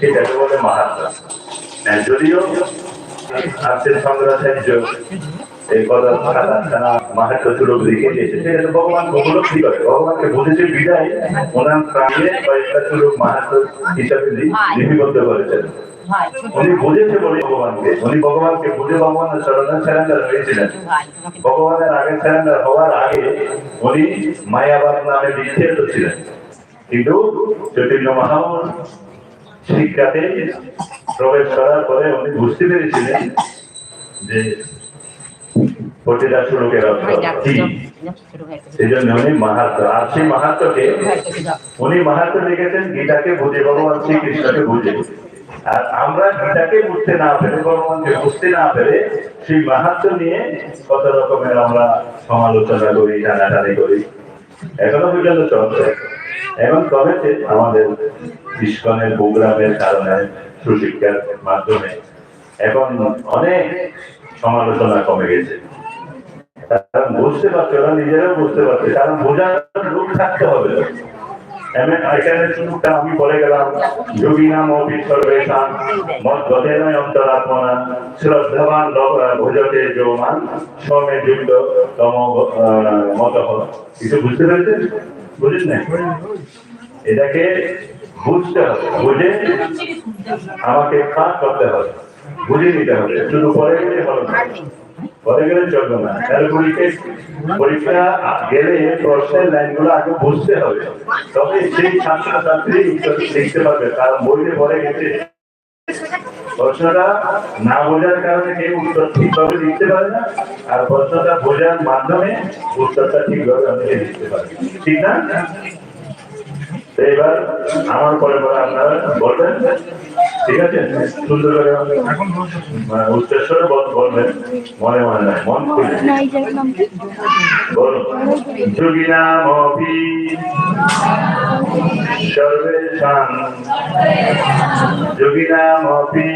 সেটাকে বলে মাহাত্মা হ্যাঁ, যদিও এই কথা মাহাত্ম সুরূপ লিখে দিয়েছে সেটা তো ভগবান উপলব্ধি করে? ভগবানকে বুঝেছে বিদায় ওনার প্রাণে কয়েকটা সুরূপ মাহাত্ম হিসাবে লিপিবদ্ধ করেছেন। উনি বুঝেছে বলে ভগবানকে উনি ভগবানকে বুঝে ভগবানের শরণে স্যারেন্ডার হয়েছিলেন। ভগবানের আগে স্যারেন্ডার হওয়ার আগে উনি মায়াবাদ নামে বিচ্ছেদ ছিলেন। কিন্তু চৈতন্য শিক্ষাতে প্রবেশ করার পরে উনি বুঝতে পেরেছিলেন যে অর্থ কি? সেই জন্য উনি মাহাত্ম আর সেই মাহাত্মকে উনি মাহাত্ম লিখেছেন গীতাকে বুঝে ভগবান শ্রীকৃষ্ণকে বুঝে। আর আমরা গীতাকে বুঝতে না পেরে ভগবানকে বুঝতে না পেরে সেই মাহাত্ম নিয়ে কত রকমের আমরা সমালোচনা করি টানাটানি করি। এখনও পর্যন্ত চলছে। এখন কমেছে আমাদের ইস্কনের প্রোগ্রামের কারণে সুশিক্ষার মাধ্যমে এখন অনেক সমালোচনা কমে গেছে। কারণ বুঝতে পারছে, ওরা নিজেরাও বুঝতে পারছে, কারণ বোঝার লোক থাকতে হবে। এখানে শুধু আমি বলে গেলাম। যোগী নাম সর্বেশান, মত গতেন অন্তরাত্মনা, শ্রদ্ধাবান যৌমান, সমে যুক্ত তম মত। কিছু বুঝতে পেরেছেন? বুঝেন না এটাকে বুঝতে হবে। বুঝে আমাকে কাজ করতে হবে। বুঝে নিতে হবে। শুধু পরে গেলে হবে পরে গেলে চলবে না। তাহলে পরীক্ষা পরীক্ষা গেলে প্রশ্নের লাইনগুলো আগে বুঝতে হবে। তবে সেই ছাত্রছাত্রী লিখতে পারবে, কারণ বইতে পরে গেছে। প্রশ্নটা না বোঝার কারণে কেউ উত্তর ঠিকভাবে লিখতে পারে না, আর প্রশ্নটা বোঝার মাধ্যমে উত্তরটা ঠিকভাবে অনেকে লিখতে পারে। ঠিক না? এবার আমার পরে পরে আপনারা বলবেন ঠিক আছে? সুন্দর করে মানে উচ্চস্বরে বলবেন মনে মনে নয় মন খুলে। বলো যোগিনামপি সর্বেশান যোগিনামপি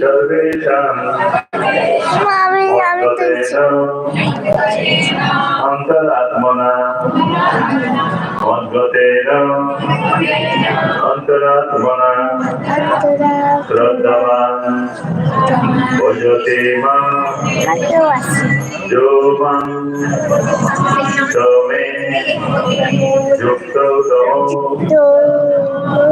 সর্বেশান আমি আমি তুলছি অন্তরেণ অন্তরাত্মনা। অন্তরেণ অন্তরাত্মনা তোরা শ্রদ্ধাবান ভজতে মা কত আছে যুক্ত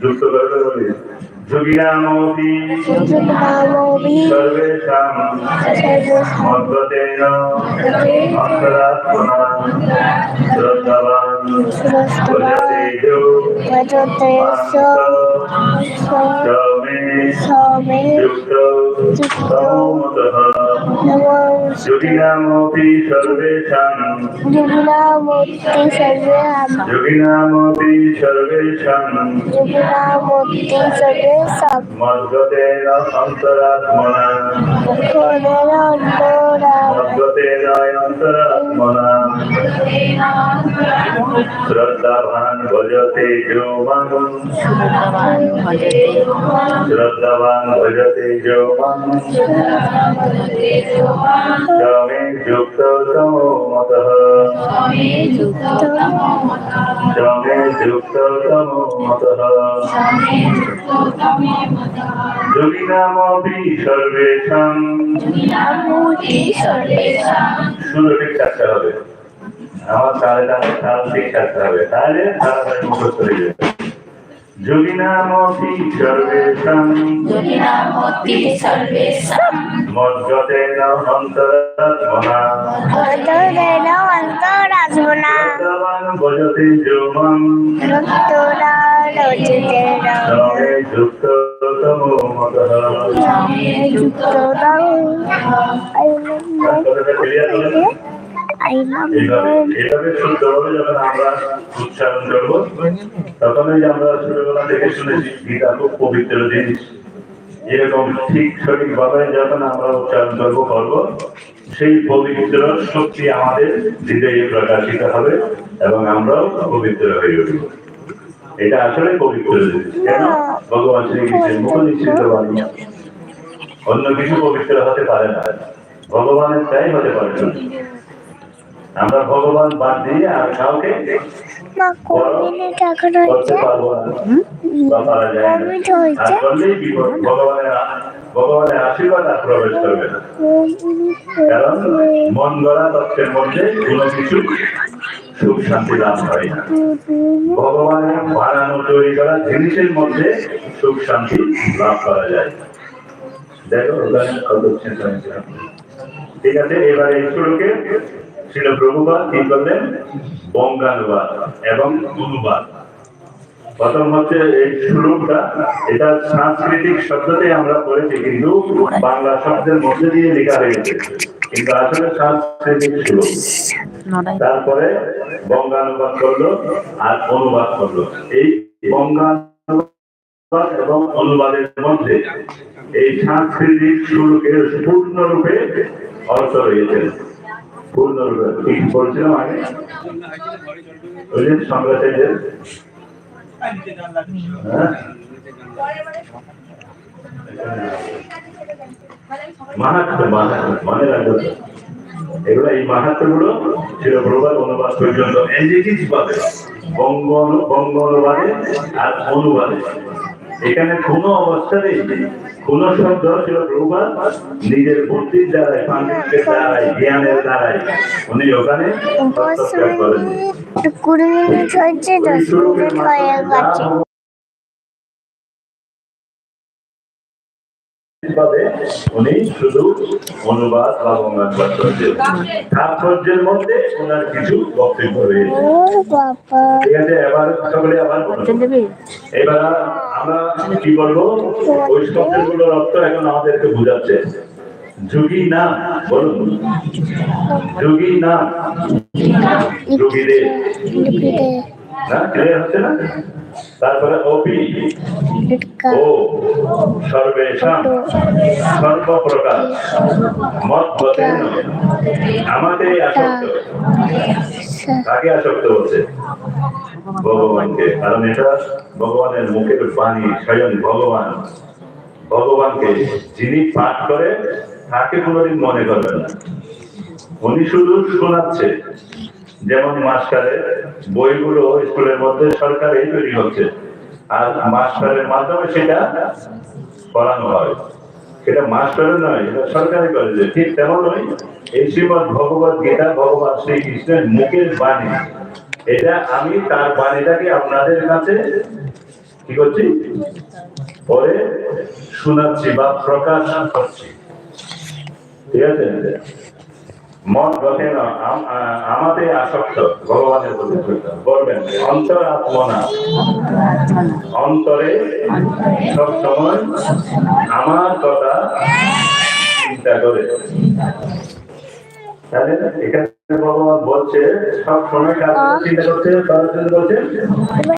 যুক্ত করবে বলি যোগিনামপি নামবি সর্বেশাং মদ্গতেন অন্তরাত্মনা শ্রদ্ধাবান ভজতে যো বজতে স্বামী সমে যুক্ত মত নম যোগিনামপি সর্বেশাং যুগনামূর্তি সর্বে যোগিনামপি সর্বেশাং যুগনামূর্তি সর্বে সব মদ্গতেন অন্তরাত্মনা। খোলের অন্তরা মদ্গতেন অন্তরাত্মনা। শ্রদ্ধাবান ভজতে যো মানুষ শ্রদ্ধাবান ভজতে যো মানুষ স্বামী যুক্ত তমো মত স্বামী যুক্ত তমো মত যোগিনামপি সর্বেশাং ঠিক হবে। আমার তালে তালে তাল ঠিক থাকতে হবে। তাহলে তাড়াতাড়ি মুখস্থ হয়ে যাবে। যোগিনামপি সর্বেশাং মজ্জতেন অন্তরাত্মনা। অন্তরের অন্তরাজমনা শ্রদ্ধাবান ভজতে যোমং রক্তরা রচিতের স্বামী যুক্ত তমো মত। যুক্ত হলো আই লাভ এইভাবে এইভাবে শুদ্ধভাবে যখন আমরা উচ্চারণ করব তখনই আমরা ছোটবেলা থেকে শুনেছি গীতা খুব পবিত্র জিনিস। এরকম ঠিক সঠিক ভাবে যখন আমরা উচ্চারণ করব করব সেই পবিত্র শক্তি আমাদের হৃদয়ে প্রকাশিত হবে এবং আমরাও পবিত্র হয়ে উঠব। এটা আসলে পবিত্র জিনিস। কেন? ভগবান শ্রীকৃষ্ণের মুখ নিশ্চিত বাণী। অন্য কিছু পবিত্র হতে পারে না। ভগবানের চাই হতে পারে না। আমরা ভগবান বাদ দিয়ে আর কাউকে মা কোন মিনিট এখন করতে হচ্ছে পারব না। বা পারা যায় না। কমিট হয়েছে? ভগবানের ভগবানের আশীর্বাদ আর প্রবেশ করবে না। কারণ মন গড়া তত্ত্বের মধ্যে কোনো কিছু সুখ শান্তি লাভ হয় না। ভগবানের বানানো তৈরি করা জিনিসের মধ্যে সুখ শান্তি লাভ করা যায় দেখো কত চিন্তা ঠিক আছে এবার এই শ্লোকে ছিল প্রভুবাদ কি করলেন? বঙ্গানুবাদ এবং অনুবাদ প্রথম হচ্ছে এই শ্লোকটা এটা সাংস্কৃতিক শব্দতে আমরা পড়েছি কিন্তু বাংলা শব্দের মধ্যে দিয়ে লেখা হয়েছে কিন্তু আসলে সাংস্কৃতিক শ্লোক। তারপরে বঙ্গানুবাদ করল আর অনুবাদ করল। এই বঙ্গানুবাদ এবং অনুবাদের মধ্যে এই সাংস্কৃতিক শুল্কের পূর্ণরূপে অর্থ রয়েছে। বলছিলাম আগে ওই যে এই ছিল প্রবাদ অনুবাদ পর্যন্ত এনজিটিস পাবে বঙ্গ বঙ্গ অনুবাদে আর অনুবাদে। এখানে কোন অবস্থাতেই কোন শব্দ ছিল প্রভুপাত নিজের বুদ্ধির দ্বারাই পাণ্ডিত্যের দ্বারাই জ্ঞানের দ্বারাই উনি ওখানে হস্তক্ষেপ করেন। ভাবে উনি শুধু অনুবাদ বা বঙ্গানুবাদ করছেন তাৎপর্যের মধ্যে ওনার কিছু বক্তব্য রয়েছে। ঠিক আছে এবার সকলে আবার এবার আমরা কি বলব? ওই শব্দগুলোর অর্থ এখন আমাদেরকে বোঝাচ্ছে। যোগী না বলুন। যোগী না। যোগীদের। না ক্লিয়ার হচ্ছে না? তারপরে অপি ও সর্বেশাম সর্বপ্রকার মত বতেন আমাকে আসক্ত। কাকে আসক্ত হচ্ছে ভগবানকে। কারণ এটা ভগবানের মুখের বাণী স্বয়ং ভগবান। ভগবানকে যিনি পাঠ করে তাকে কোনোদিন মনে করবেন না। উনি শুধু শোনাচ্ছে। যেমন মাস্টারের বইগুলো স্কুলের মধ্যে সরকারই তৈরি হচ্ছে। আর মাস্টারের মাধ্যমে সেটা পড়ানো হয়। সেটা মাস্টারের নয়, এটা সরকারি কলেজে। ঠিক তেমন নয় এই শ্রীমদ ভগবত গীতা, ভগবান শ্রীকৃষ্ণের মুখের বাণী। এটা আমি তার বাণীটাকে আপনাদের কাছে কি করছি? পরে শোনাচ্ছি বা প্রকাশ করছি। ঠিক আছে? মন গঠে না, আম- আমাতে আসক্ত, ভগবানের প্রতি বলবেন, অন্তর আত্মনা। অন্তরে সব সময় আমার কথা চিন্তা করে। তাহলে এখানে ভগবান বলছে সব সময় চিন্তা করছে, কার বলছে